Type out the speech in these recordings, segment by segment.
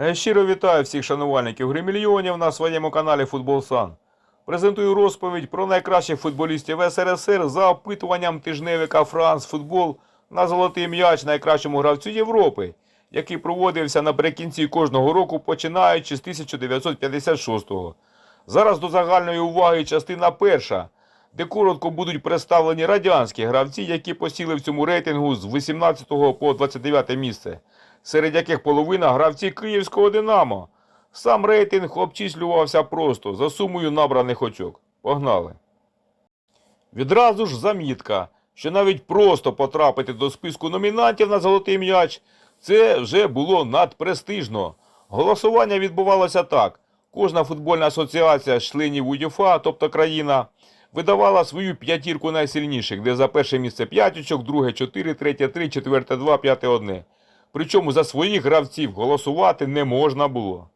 Е, Щиро вітаю всіх шанувальників гри мільйонів на своєму каналі Футбол Сан. Презентую розповідь про найкращих футболістів СРСР за опитуванням тижневика Франс Футбол на золотий м'яч найкращому гравцю Європи, який проводився наприкінці кожного року, починаючи з 1956-го. Зараз до загальної уваги частина перша, де коротко будуть представлені радянські гравці, які посіли в цьому рейтингу з 18 по 29 місце, серед яких половина гравці Київського Динамо. Сам рейтинг обчислювався просто за сумою набраних очок. Погнали. Відразу ж замітка, що навіть просто потрапити до списку номінантів на золотий м'яч це вже було надпрестижно. Голосування відбувалося так. Кожна футбольна асоціація членів УЄФА, тобто країна, видавала свою п'ятірку найсильніших, де за перше місце 5 очок, друге 4, третє 3, четверте 2, п'яте 1. Причому за своїх гравців голосувати не можна було.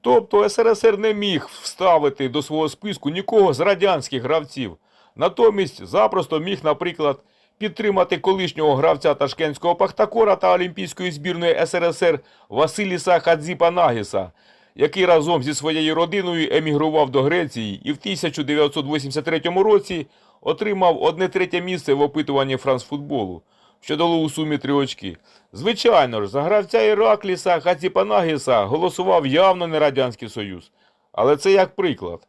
Тобто СРСР не міг вставити до свого списку нікого з радянських гравців. Натомість запросто міг, наприклад, підтримати колишнього гравця Ташкентського Пахтакора та Олімпійської збірної СРСР Василіса Хадзіпа Нагіса, який разом зі своєю родиною емігрував до Греції і в 1983 році отримав одне третє місце в опитуванні францфутболу, що дало у сумі три очки. Звичайно ж, за гравця Іракліса Хаціпанагіса голосував явно не Радянський Союз. Але це як приклад.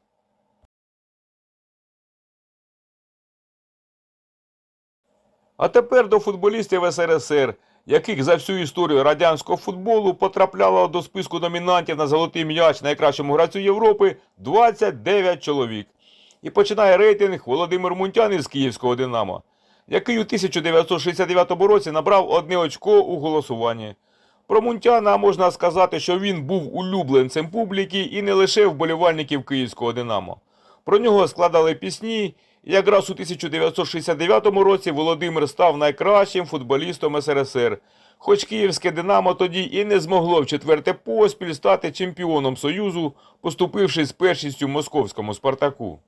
А тепер до футболістів СРСР, яких за всю історію радянського футболу потрапляло до списку номінантів на золотий м'яч найкращому гравцю Європи 29 чоловік. І починає рейтинг Володимир Мунтян із Київського Динамо, який у 1969 році набрав одне очко у голосуванні. Про Мунтяна можна сказати, що він був улюбленцем публіки і не лише вболівальників Київського Динамо. Про нього складали пісні, якраз у 1969 році Володимир став найкращим футболістом СРСР. Хоч Київське Динамо тоді і не змогло в четверте поспіль стати чемпіоном Союзу, поступивши з першістю московському Спартаку.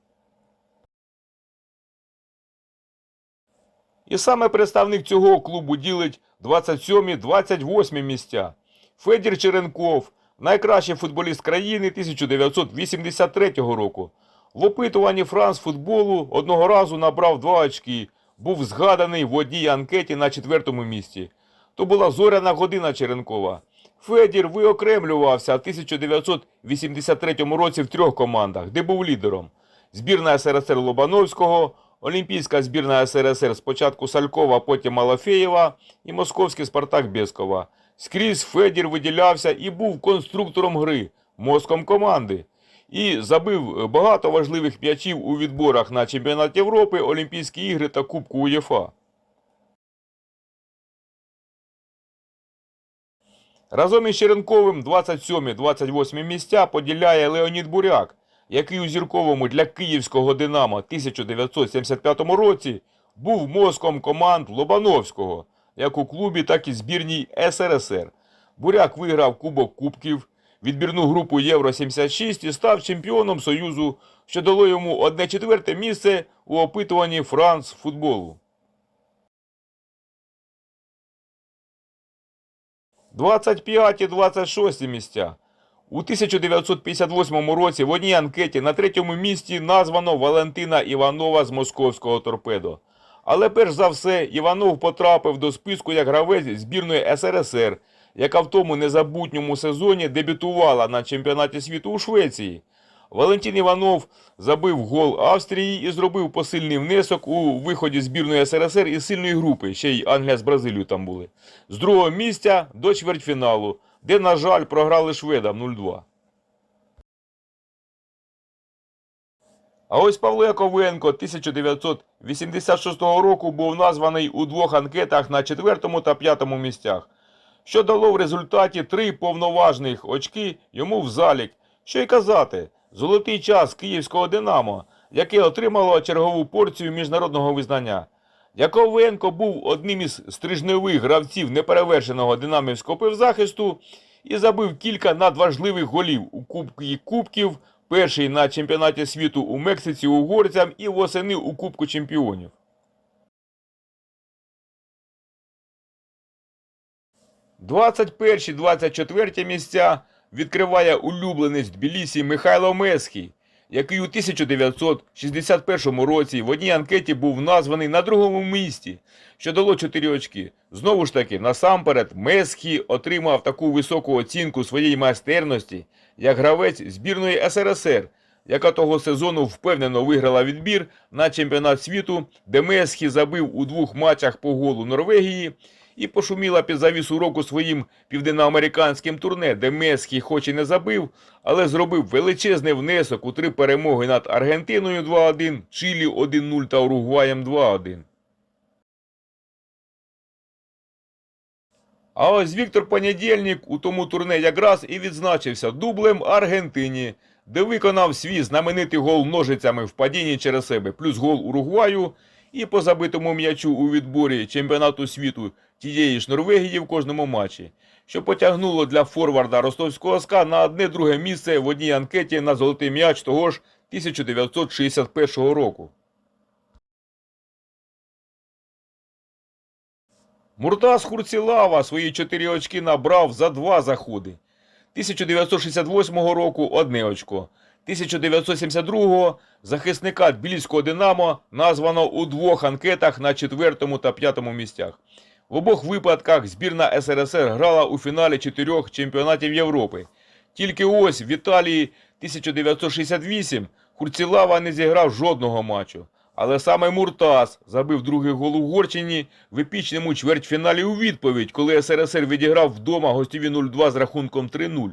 І саме представник цього клубу ділить 27-28 місця. Федір Черенков, найкращий футболіст країни 1983 року. В опитуванні Франс футболу одного разу набрав 2 очки, був згаданий в одній анкеті на четвертому місці. То була зоряна година Черенкова. Федір виокремлювався в 1983 році в трьох командах, де був лідером. Збірна СРСР Лобановського, Олімпійська збірна СРСР спочатку Салькова, потім Малафеєва і Московський Спартак Бєскова. Скрізь Федір виділявся і був конструктором гри, мозком команди. І забив багато важливих м'ячів у відборах на Чемпіонат Європи, Олімпійські ігри та Кубку УЄФА. Разом із Черенковим 27-28 місця поділяє Леонід Буряк, який у зірковому для київського Динамо 1975 році був мозком команд Лобановського, як у клубі, так і збірній СРСР. Буряк виграв Кубок Кубків, відбірну групу Євро-76 і став чемпіоном Союзу, що дало йому одне четверте місце у опитуванні Франц футболу. 25 і 26 місця. У 1958 році в одній анкеті на третьому місці названо Валентина Іванова з московського торпедо. Але перш за все Іванов потрапив до списку як гравець збірної СРСР, яка в тому незабутньому сезоні дебютувала на чемпіонаті світу у Швеції. Валентин Іванов забив гол Австрії і зробив посильний внесок у виході збірної СРСР із сильної групи, ще й Англія з Бразилією там були. З другого місця до чвертьфіналу, де, на жаль, програли шведам 0-2. А ось Павло Яковенко 1986 року був названий у двох анкетах на четвертому та п'ятому місцях, що дало в результаті три повноважних очки йому в залік. Що й казати, золотий час київського Динамо, яке отримало чергову порцію міжнародного визнання. Яковенко був одним із стрижневих гравців неперевершеного динамівського півзахисту і забив кілька надважливих голів у Кубці Кубків, перший на чемпіонаті світу у Мексиці угорцям і восени у Кубку чемпіонів. 21-24 місця відкриває улюбленець Тбілісі Михайло Месхій, який у 1961 році в одній анкеті був названий на другому місці, що дало 4 очки. Знову ж таки, насамперед, Месхі отримав таку високу оцінку своєї майстерності, як гравець збірної СРСР, яка того сезону впевнено виграла відбір на чемпіонат світу, де Месхі забив у двох матчах по голу Норвегії і пошуміла під завісу року своїм південноамериканським турне, де Месхі хоч і не забив, але зробив величезний внесок у три перемоги над Аргентиною 2-1, Чилі 1-0 та Уругваєм 2-1. А ось Віктор Понедільник у тому турне якраз і відзначився дублем Аргентині, де виконав свій знаменитий гол ножицями в падінні через себе, плюс гол Уругваю і по забитому м'ячу у відборі чемпіонату світу тієї ж Норвегії в кожному матчі, що потягнуло для форварда ростовського СКА на одне друге місце в одній анкеті на золотий м'яч того ж 1961 року. Муртаз Хурцілава свої 4 очки набрав за два заходи. 1968 року одне очко. 1972 захисника Тбіліського Динамо названо у двох анкетах на четвертому та п'ятому місцях. В обох випадках збірна СРСР грала у фіналі чотирьох чемпіонатів Європи. Тільки ось в Італії 1968 Хурцілава не зіграв жодного матчу. Але саме Муртаз забив другий гол у Горчині в епічному чвертьфіналі у відповідь, коли СРСР відіграв вдома гостєві 0-2 з рахунком 3-0.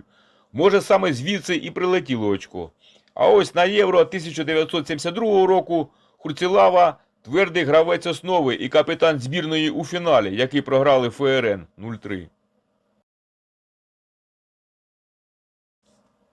Може саме звідси і прилетіло очко. А ось на Євро 1972 року Хурцілава твердий гравець основи і капітан збірної у фіналі, який програли ФРН 0-3.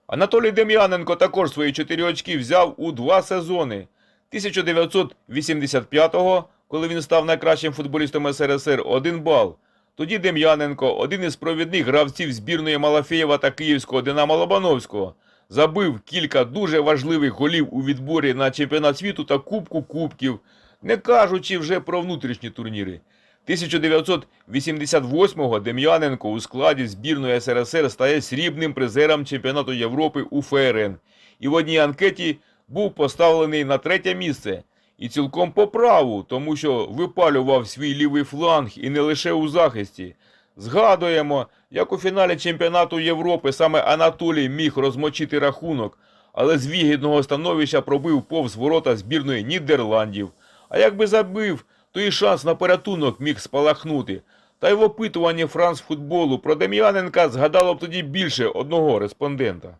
Анатолій Дем'яненко також свої 4 очки взяв у два сезони. 1985-го, коли він став найкращим футболістом СРСР, 1 бал. Тоді Дем'яненко, один із провідних гравців збірної Малафєєва та Київського Динамо Лобановського, забив кілька дуже важливих голів у відборі на чемпіонат світу та Кубку Кубків, не кажучи вже про внутрішні турніри. 1988-го Дем'яненко у складі збірної СРСР стає срібним призером чемпіонату Європи у ФРН. І в одній анкеті був поставлений на третє місце. І цілком по праву, тому що випалював свій лівий фланг і не лише у захисті. Згадуємо, як у фіналі чемпіонату Європи саме Анатолій міг розмочити рахунок, але з вигідного становища пробив повз ворота збірної Нідерландів. А якби забив, то і шанс на порятунок міг спалахнути. Та й в опитуванні Франс футболу про Дем'яненка згадало б тоді більше одного респондента.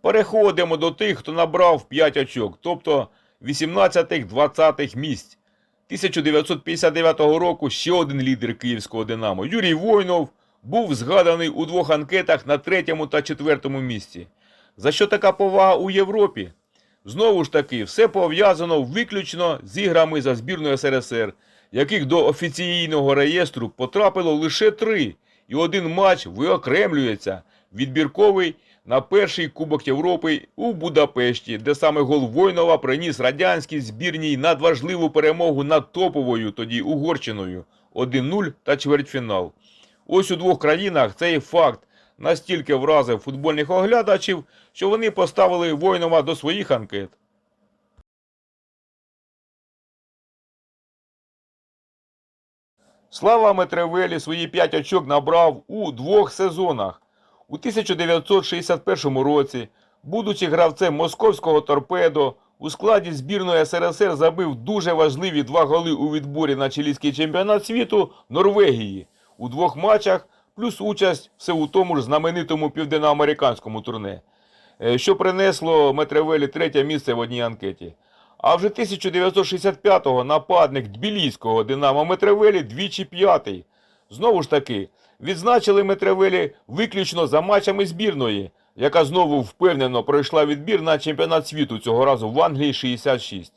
Переходимо до тих, хто набрав 5 очок, тобто 18-20 місць. 1959 року ще один лідер київського Динамо Юрій Войнов був згаданий у двох анкетах на третьому та четвертому місці. За що така повага у Європі? Знову ж таки, все пов'язано виключно з іграми за збірною СРСР, яких до офіційного реєстру потрапило лише три, і один матч виокремлюється відбірковий на перший Кубок Європи у Будапешті, де саме гол Войнова приніс радянській збірній надважливу перемогу над топовою тоді Угорщиною 1-0 та чвертьфінал. Ось у двох країнах цей факт настільки вразив футбольних оглядачів, що вони поставили Войнова до своїх анкет. Слава Метревелі свої 5 очок набрав у двох сезонах. У 1961 році, будучи гравцем московського торпедо, у складі збірної СРСР забив дуже важливі два голи у відборі на чилійський чемпіонат світу Норвегії у двох матчах, плюс участь все у тому ж знаменитому південноамериканському турне, е, що принесло Метревелі третє місце в одній анкеті. А вже 1965-го нападник Тбіліського Динамо Метревелі двічі п'ятий. Знову ж таки, відзначили Метревелі виключно за матчами збірної, яка знову впевнено пройшла відбір на чемпіонат світу цього разу в Англії 66.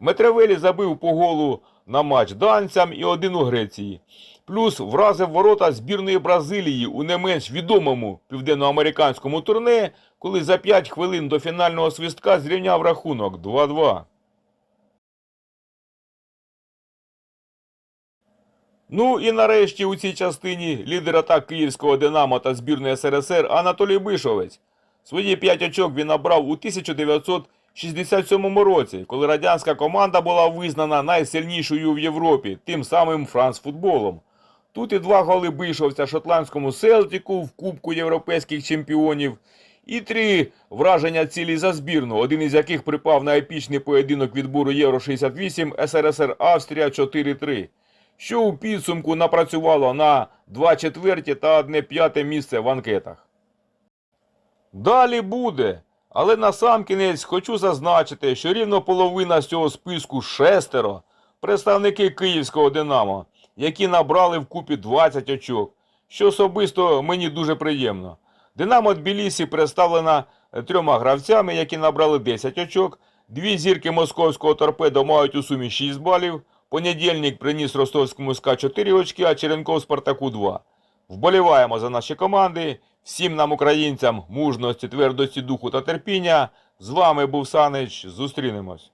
Метревелі забив по голу на матч данцям і один у Греції. Плюс вразив ворота збірної Бразилії у не менш відомому південноамериканському турне, коли за 5 хвилин до фінального свистка зрівняв рахунок 2-2. Ну і нарешті у цій частині лідер атак київського Динамо та збірної СРСР Анатолій Бишовець. Свої 5 очок він набрав у 1967 році, коли радянська команда була визнана найсильнішою в Європі, тим самим францфутболом. Тут і два голи Бишовця шотландському Селтіку в Кубку європейських чемпіонів, і три враження цілі за збірну, один із яких припав на епічний поєдинок відбору Євро 68 СРСР Австрія 4-3, що у підсумку напрацювало на 2 четверті та одне п'яте місце в анкетах. Далі буде. Але насамкінець хочу зазначити, що рівно половина з цього списку шестеро представники київського Динамо, які набрали вкупі 20 очок, що особисто мені дуже приємно. Динамо Тбілісі представлена трьома гравцями, які набрали 10 очок. Дві зірки московського торпедо мають у сумі 6 балів. Понедільник приніс ростовському СКА 4 очки, а Черенков Спартаку 2. Вболіваємо за наші команди. Всім нам, українцям, мужності, твердості духу та терпіння. З вами був Санич. Зустрінемось.